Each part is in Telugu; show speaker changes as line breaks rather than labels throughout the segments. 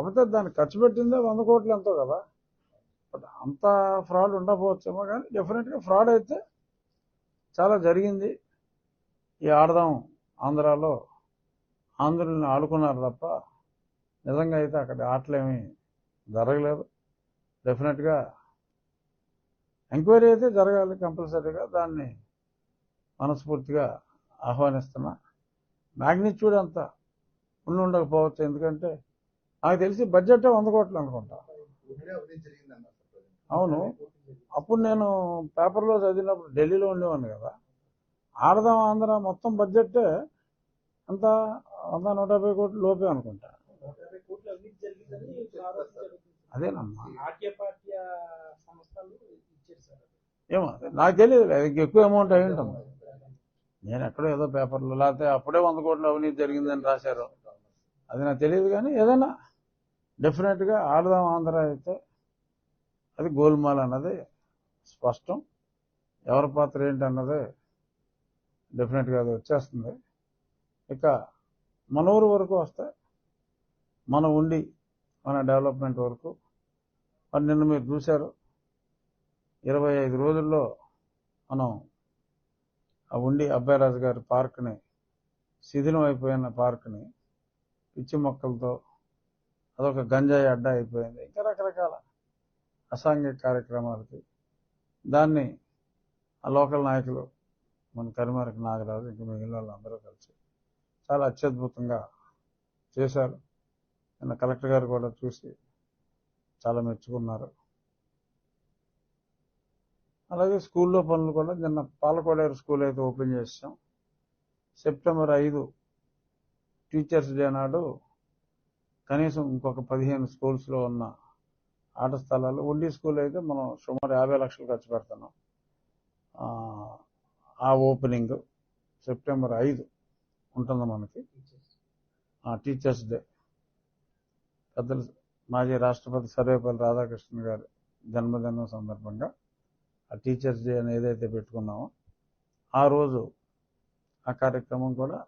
కాకపోతే దాన్ని ఖర్చు పెట్టిందే వంద కోట్లు ఎంతో కదా. బట్ అంత ఫ్రాడ్ ఉండకపోవచ్చేమో కానీ డెఫినెట్గా ఫ్రాడ్ అయితే చాలా జరిగింది. ఈ ఆడదాం ఆంధ్రాలో ఆంధ్రుల్ని ఆడుకున్నారు తప్ప నిజంగా అయితే అక్కడ ఆటలేమీ జరగలేదు. డెఫినెట్గా ఎంక్వైరీ అయితే జరగాలి కంపల్సరీగా. దాన్ని మనస్ఫూర్తిగా ఆహ్వానిస్తున్నా. మ్యాగ్నిట్యూడ్ అంతా ఉండి ఉండకపోవచ్చు. ఎందుకంటే నాకు తెలిసి బడ్జెట్ వంద కోట్లు అనుకుంటా. అవును. అప్పుడు నేను పేపర్లో చదివినప్పుడు ఢిల్లీలో ఉండేవాడిని కదా. ఆడదాం ఆంధ్ర మొత్తం బడ్జెట్ అంత వంద నూట యాభై కోట్లు లోపే అనుకుంటా. అదేనమ్మా. ఏమో నాకు తెలియదు అది ఎక్కువ అమౌంట్ అయి ఉంటుంది. నేను ఎక్కడో ఏదో పేపర్లో లేకపోతే అప్పుడే వంద కోట్ల అవినీతి జరిగిందని రాశారు. అది నాకు తెలియదు కానీ ఏదైనా డెఫినెట్గా ఆడదాం ఆంధ్ర అయితే అది గోల్మాల్ అన్నది స్పష్టం. ఎవరి పాత్ర ఏంటి అన్నది డెఫినెట్గా అది వచ్చేస్తుంది. ఇక మన ఊరు వరకు వస్తే మన ఉండి మన డెవలప్మెంట్ వరకు. మరి నిన్న మీరు చూశారు ఇరవై ఐదు రోజుల్లో మనం ఆ ఉండి అబ్బాయిరాజు గారి పార్క్ని శిథిలం అయిపోయిన పార్క్ని పిచ్చి మొక్కలతో అదొక గంజాయి అడ్డా అయిపోయింది. ఇంకా రకరకాల అసాంఘిక కార్యక్రమాలకి దాన్ని ఆ లోకల్ నాయకులు మన కరిమరకి నాగరాజు ఇంకా మిగిలిన వాళ్ళందరూ కలిసి చాలా అత్యద్భుతంగా చేశారు. నిన్న కలెక్టర్ గారు కూడా చూసి చాలా మెచ్చుకున్నారు. అలాగే స్కూల్లో పనులు కూడా నిన్న పాలకోడేరు స్కూల్ అయితే ఓపెన్ చేసాం సెప్టెంబర్ ఐదు టీచర్స్ డే నాడు కనీసం ఇంకొక పదిహేను స్కూల్స్లో ఉన్న ఆట స్థలాలు వడ్డీ స్కూల్ అయితే మనం సుమారు యాభై లక్షలు ఖర్చు పెడుతున్నాం. ఆ, ఓపెనింగ్ సెప్టెంబర్ ఐదు ఉంటుంది మనకి. ఆ టీచర్స్ డే. పెద్దలు మాజీ రాష్ట్రపతి సర్వేపల్లి రాధాకృష్ణ గారి జన్మదినం సందర్భంగా ఆ టీచర్స్ డే అని ఏదైతే పెట్టుకున్నామో ఆ రోజు ఆ కార్యక్రమం కూడా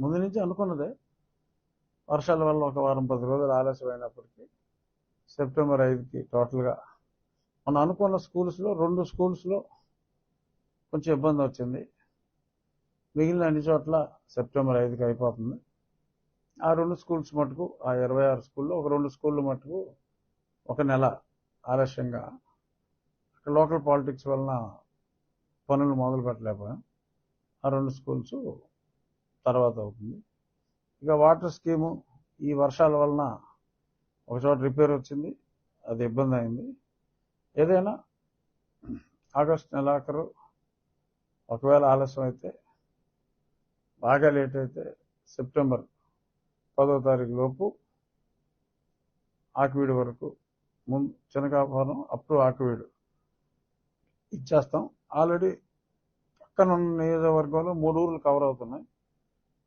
ముందు నుంచి అనుకున్నదే. వర్షాల వల్ల ఒక వారం పది రోజులు ఆలస్యం అయినప్పటికీ సెప్టెంబర్ ఐదుకి టోటల్గా మనం అనుకున్న స్కూల్స్లో రెండు స్కూల్స్లో కొంచెం ఇబ్బంది వచ్చింది. మిగిలిన అన్ని చోట్ల సెప్టెంబర్ ఐదుకి అయిపోతుంది. ఆ రెండు స్కూల్స్ మటుకు ఆ ఇరవై ఆరు స్కూల్లో ఒక రెండు స్కూళ్ళు మటుకు ఒక నెల ఆలస్యంగా అక్కడ లోకల్ పాలిటిక్స్ వలన పనులు మొదలు పెట్టలేకపోయాం ఆ రెండు స్కూల్స్ తర్వాత అవుతుంది. ఇక వాటర్ స్కీము ఈ వర్షాల వలన ఒక చోట రిపేర్ వచ్చింది అది ఇబ్బంది అయింది. ఏదైనా ఆగస్ట్ నెలాఖరు ఒకవేళ ఆలస్యం అయితే బాగా లేట్ అయితే సెప్టెంబర్ పదో తారీఖు లోపు ఆకివీడు వరకు ముందు చినకాపురం అప్ టు ఆకివీడు ఇచ్చేస్తాం. ఆల్రెడీ పక్కనున్న నియోజకవర్గంలో మూడు ఊర్లు కవర్ అవుతున్నాయి.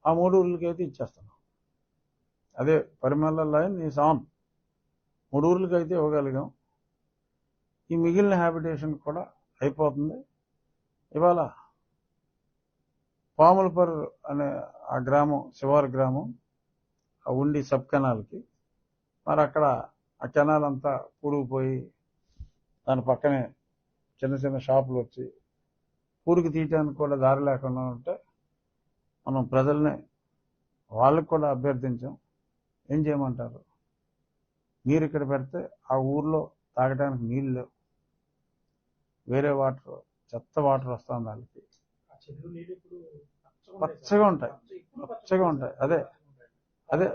ఆ మూడు ఊర్లకి అయితే ఇచ్చేస్తున్నాం అదే పరిమళ లైన్ ఈ సాన్ మూడు ఊర్లకి అయితే ఇవ్వగలిగాం. ఈ మిగిలిన హ్యాబిటేషన్ కూడా అయిపోతుంది. ఇవాళ పాములపర్ అనే ఆ గ్రామం శివారు గ్రామం ఆ ఉండి సబ్ కెనాల్కి. మరి అక్కడ ఆ కెనాల్ అంతా పూడుకుపోయి దాని పక్కనే చిన్న చిన్న షాపులు వచ్చి పూరికి తీయటానికి కూడా దారి లేకుండా ఉంటే మనం ప్రజల్ని వాళ్ళకి కూడా అభ్యర్థించాం. ఏం చేయమంటారు? మీరు ఇక్కడ పెడితే ఆ ఊర్లో తాగడానికి నీళ్ళు లేవు. వేరే వాటర్ చెత్త వాటర్ వస్తుంది వాళ్ళకి. పచ్చగా ఉంటాయి. పచ్చగా ఉంటాయి. అదే అదే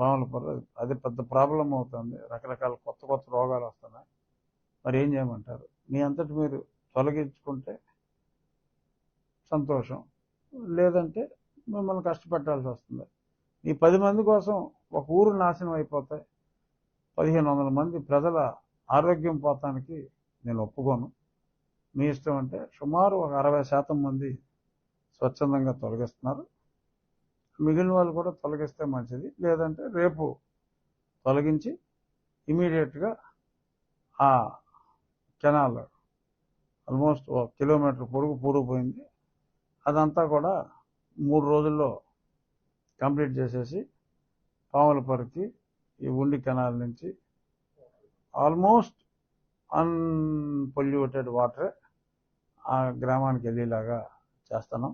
పాముల పొర అది పెద్ద ప్రాబ్లం అవుతుంది. రకరకాల కొత్త కొత్త రోగాలు వస్తున్నాయి. మరి ఏం చేయమంటారు? మీ అంతటి మీరు తొలగించుకుంటే సంతోషం. లేదంటే మిమ్మల్ని కష్టపెట్టాల్సి వస్తుంది. ఈ పది మంది కోసం ఒక ఊరు నాశనం అయిపోతాయి పదిహేను వందల మంది ప్రజల ఆరోగ్యం పోతానికి నేను ఒప్పుకోను. మీ ఇష్టం అంటే సుమారు ఒక అరవై శాతం మంది స్వచ్ఛందంగా తొలగిస్తున్నారు. మిగిలిన వాళ్ళు కూడా తొలగిస్తే మంచిది. లేదంటే రేపు తొలగించి ఇమీడియట్గా ఆ కెనాల్ ఆల్మోస్ట్ ఒక కిలోమీటర్ పొడుగు పూడిపోయింది అదంతా కూడా మూడు రోజుల్లో కంప్లీట్ చేసేసి పాములపరికి ఈ ఉండి కెనాల్ నుంచి ఆల్మోస్ట్ అన్పొల్యూటెడ్ వాటర్ ఆ గ్రామానికి వెళ్ళేలాగా చేస్తున్నాం.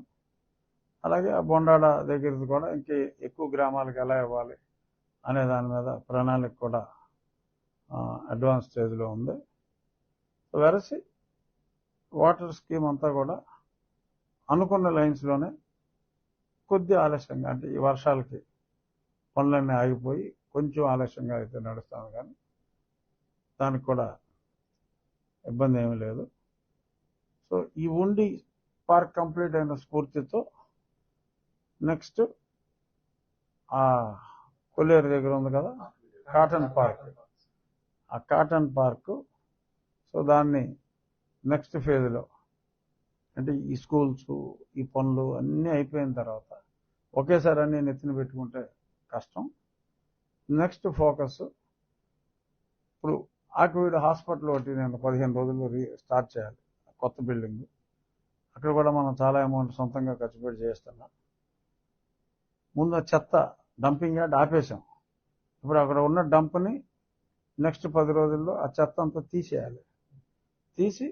అలాగే ఆ బొండాడ దగ్గరది కూడా ఇంకే ఎక్కువ గ్రామాలకు ఎలా ఇవ్వాలి అనే దాని మీద ప్రణాళిక కూడా అడ్వాన్స్ స్టేజ్లో ఉంది. వెరసి వాటర్ స్కీమ్ అంతా కూడా అనుకున్న లైన్స్లోనే కొద్ది ఆలస్యంగా అంటే ఈ వర్షాలకి పనులన్నీ ఆగిపోయి కొంచెం ఆలస్యంగా అయితే నడుస్తాను కానీ దానికి కూడా ఇబ్బంది ఏమీ లేదు. సో ఈ ఉండి పార్క్ కంప్లీట్ అయిన స్ఫూర్తితో నెక్స్ట్ ఆ కొల్లేరు దగ్గర ఉంది కదా కాటన్ పార్క్. ఆ కాటన్ పార్క్. సో దాన్ని నెక్స్ట్ ఫేజ్లో అంటే ఈ స్కూల్స్ ఈ పనులు అన్నీ అయిపోయిన తర్వాత ఒకేసారి అన్నీ నెత్తిన పెట్టుకుంటే కష్టం. నెక్స్ట్ ఫోకస్ ఇప్పుడు ఆకువీడు హాస్పిటల్ ఒకటి నేను పదిహేను రోజుల్లో రీ స్టార్ట్ చేయాలి. కొత్త బిల్డింగ్ అక్కడ కూడా మనం చాలా అమౌంట్ సొంతంగా ఖర్చు పెట్టి చేస్తున్నాం ముందు ఆ చెత్త డంపింగ్ యార్డ్ ఆపేసాం ఇప్పుడు అక్కడ ఉన్న డంప్ని నెక్స్ట్ పది రోజుల్లో ఆ చెత్త అంతా తీసేయాలి. తీసి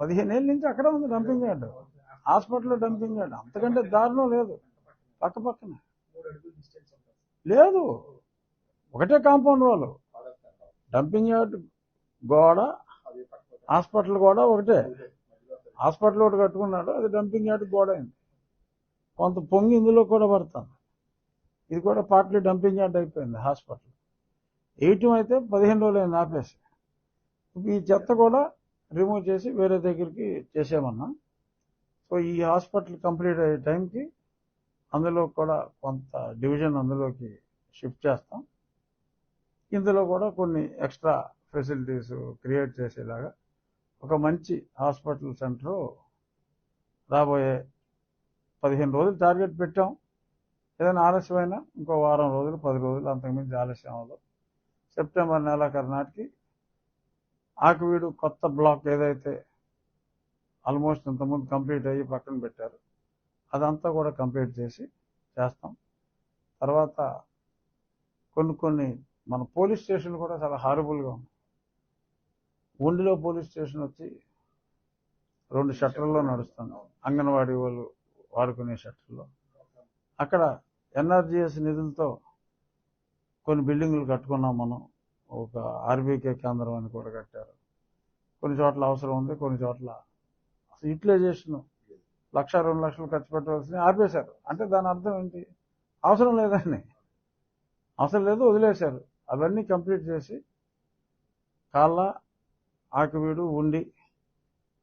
పదిహేను ఏళ్ళ నుంచి అక్కడ ఉంది డంపింగ్ యార్డ్. హాస్పిటల్లో డంపింగ్ యార్డ్. అంతకంటే దారుణం లేదు. పక్క పక్కన. లేదు. ఒకటే కాంపౌండ్ వాళ్ళు. డంపింగ్ యార్డ్ గోడ హాస్పిటల్ గోడ ఒకటే. హాస్పిటల్ ఒకటి కట్టుకున్నాడు అది డంపింగ్ యార్డ్ గోడ అయింది. కొంత పొంగి ఇందులో కూడా పడుతుంది ఇది కూడా పార్ట్లీ డంపింగ్ యార్డ్ అయిపోయింది హాస్పిటల్. వేయటం అయితే పదిహేను రోజులు అయింది ఆపేసి. ఇప్పుడు ఈ చెత్త కూడా రిమూవ్ చేసి వేరే దగ్గరికి చేసామన్నా. సో ఈ హాస్పిటల్ కంప్లీట్ అయ్యే టైంకి అందులో కూడా కొంత డివిజన్ అందులోకి షిఫ్ట్ చేస్తాం. ఇందులో కూడా కొన్ని ఎక్స్ట్రా ఫెసిలిటీస్ క్రియేట్ చేసేలాగా ఒక మంచి హాస్పిటల్ సెంటర్ రాబోయే పదిహేను రోజులు టార్గెట్ పెట్టాం. ఏదైనా ఆలస్యమైనా ఇంకో వారం రోజులు పది రోజులు అంతకుమించి ఆలస్యం అవ్వదు. సెప్టెంబర్ నెలాఖరు నాటికి ఆకువీడు కొత్త బ్లాక్ ఏదైతే ఆల్మోస్ట్ ఇంతకుముందు కంప్లీట్ అయ్యి పక్కన పెట్టారు అదంతా కూడా కంప్లీట్ చేసి చేస్తాం. తర్వాత కొన్ని కొన్ని మన పోలీస్ స్టేషన్ కూడా చాలా హారబుల్గా ఉంది. ఒండిలో పోలీస్ స్టేషన్ వచ్చి రెండు షట్టర్లో నడుస్తుంది. అంగన్వాడీ వాళ్ళు వాడుకునే షట్టర్లో అక్కడ ఎన్ఆర్జిఎస్ నిధులతో కొన్ని బిల్డింగులు కట్టుకున్నాం మనం. ఒక ఆర్బీకే కేంద్రం అని కూడా కట్టారు. కొన్ని చోట్ల అవసరం ఉంది కొన్ని చోట్ల అసలు యూటిలైజేషన్ లక్ష రెండు లక్షలు ఖర్చు పెట్టవలసిన ఆపేశారు అంటే దాని అర్థం ఏంటి? అవసరం లేదని అవసరం లేదు వదిలేశారు. అవన్నీ కంప్లీట్ చేసి కాళ్ళ ఆకువీడు ఉండి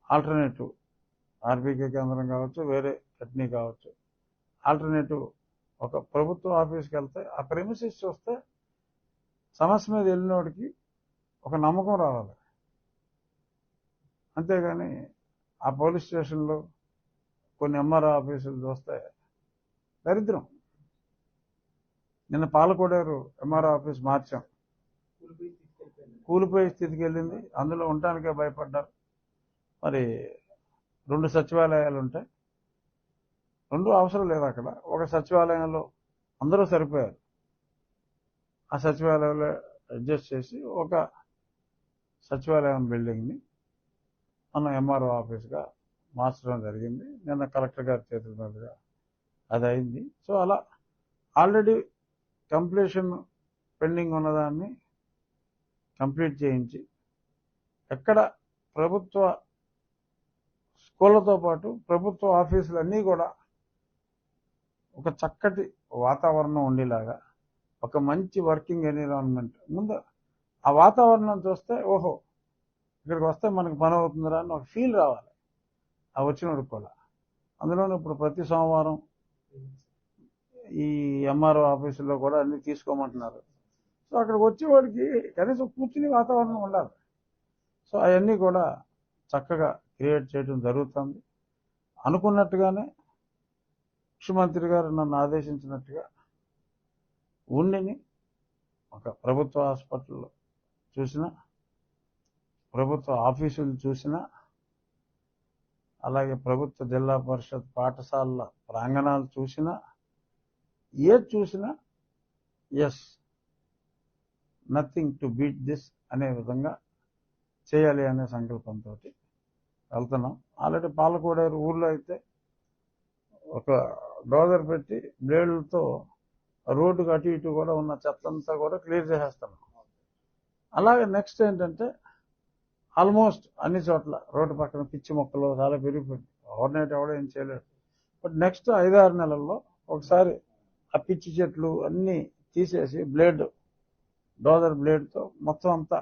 ఆల్టర్నేటివ్ ఆర్బీకే కేంద్రం కావచ్చు వేరే చట్నీ కావచ్చు ఆల్టర్నేటివ్ ఒక ప్రభుత్వ ఆఫీస్కి వెళ్తే ఆ ప్రెమిసెస్ చూస్తే సమస్య మీద వెళ్ళినోడికి ఒక నమ్మకం రావాలి. అంతేగాని ఆ పోలీస్ స్టేషన్లో కొన్ని ఎంఆర్ఓ ఆఫీసులు చూస్తే దరిద్రం. నిన్న పాలకొడారు ఎంఆర్ఓ ఆఫీస్ మార్చాం.
కూలిపోయే
స్థితికి వెళ్ళింది. అందులో ఉండటానికే భయపడ్డారు మరి రెండు సచివాలయాలు ఉంటాయి రెండు అవసరం లేదు అక్కడ. ఒక సచివాలయంలో అందరూ సరిపోయారు. ఆ సచివాలయంలో అడ్జస్ట్ చేసి ఒక సచివాలయం బిల్డింగ్ని మనం ఎంఆర్ఓ ఆఫీస్గా మార్చడం జరిగింది. నిన్న కలెక్టర్ గారి చేతుల మీదుగా అది అయింది. సో అలా ఆల్రెడీ కంప్లీషన్ పెండింగ్ ఉన్నదాన్ని కంప్లీట్ చేయించి ఎక్కడ ప్రభుత్వ స్కూళ్ళతో పాటు ప్రభుత్వ ఆఫీసులన్నీ కూడా ఒక చక్కటి వాతావరణం ఉండేలాగా ఒక మంచి వర్కింగ్ ఎన్విరాన్మెంట్. ముందు ఆ వాతావరణం చూస్తే ఓహో ఇక్కడికి వస్తే మనకి పని అవుతుందిరా అని ఒక ఫీల్ రావాలి. ఆ వచ్చినప్పుడు కూడా. అందులోనూ ఇప్పుడు ప్రతి సోమవారం ఈ ఎంఆర్ఓ ఆఫీసులో కూడా అన్ని తీసుకోమంటున్నారు. సో అక్కడికి వచ్చేవాడికి కనీసం కూర్చుని వాతావరణం ఉండాలి. సో అవన్నీ కూడా చక్కగా క్రియేట్ చేయడం జరుగుతుంది. అనుకున్నట్టుగానే ముఖ్యమంత్రి గారు నన్ను ఆదేశించినట్టుగా ఉండిని ఒక ప్రభుత్వ హాస్పిటల్లో చూసిన ప్రభుత్వ ఆఫీసులు చూసినా అలాగే ప్రభుత్వ జిల్లా పరిషత్ పాఠశాలల ప్రాంగణాలు చూసినా ఏది చూసినా yes nothing to beat this అనే విధంగా చేయాలి అనే సంకల్పంతో వెళ్తున్నాం. ఆల్రెడీ పాలకోడేరు ఊర్లో అయితే ఒక డోజర్ పెట్టి బ్లేడ్లతో రోడ్డుకు అటు ఇటు కూడా ఉన్న చెత్తంతా కూడా క్లియర్ చేసేస్తున్నాం అలాగే నెక్స్ట్ ఏంటంటే ఆల్మోస్ట్ అన్ని చోట్ల రోడ్డు పక్కన పిచ్చి మొక్కలు చాలా పెరిగిపోయింది ఓవర్నైట్ ఎవడో ఏం చేయలేడు. బట్ నెక్స్ట్ ఐదారు నెలల్లో ఒకసారి ఆ పిచ్చి చెట్లు అన్నీ తీసేసి బ్లేడ్ డోజర్ బ్లేడ్తో మొత్తం అంతా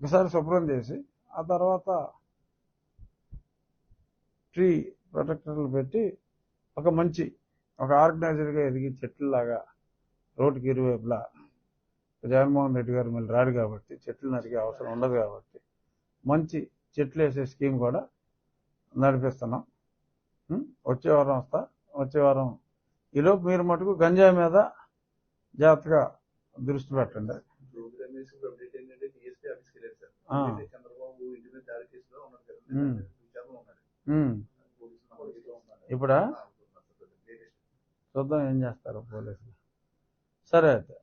ఒకసారి శుభ్రం చేసి ఆ తర్వాత ట్రీ ప్రొటెక్టర్లు పెట్టి ఒక మంచి ఒక ఆర్గనైజర్గా ఎదిగి చెట్లలాగా రోడ్డుకి ఇరువైపులా జగన్మోహన్ రెడ్డి గారు మళ్ళీ రాడు కాబట్టి చెట్లు నరికే అవసరం ఉండదు కాబట్టి మంచి చెట్లు వేసే స్కీమ్ కూడా నడిపిస్తున్నాం? వచ్చే వారం వస్తా. వచ్చే వారం ఈలోపు మీరు మటుకు గంజాయి మీద జాగ్రత్తగా దృష్టి పెట్టండి.
ఇప్పుడు?
చూద్దాం ఏం చేస్తారు పోలీసులు. సరే అయితే.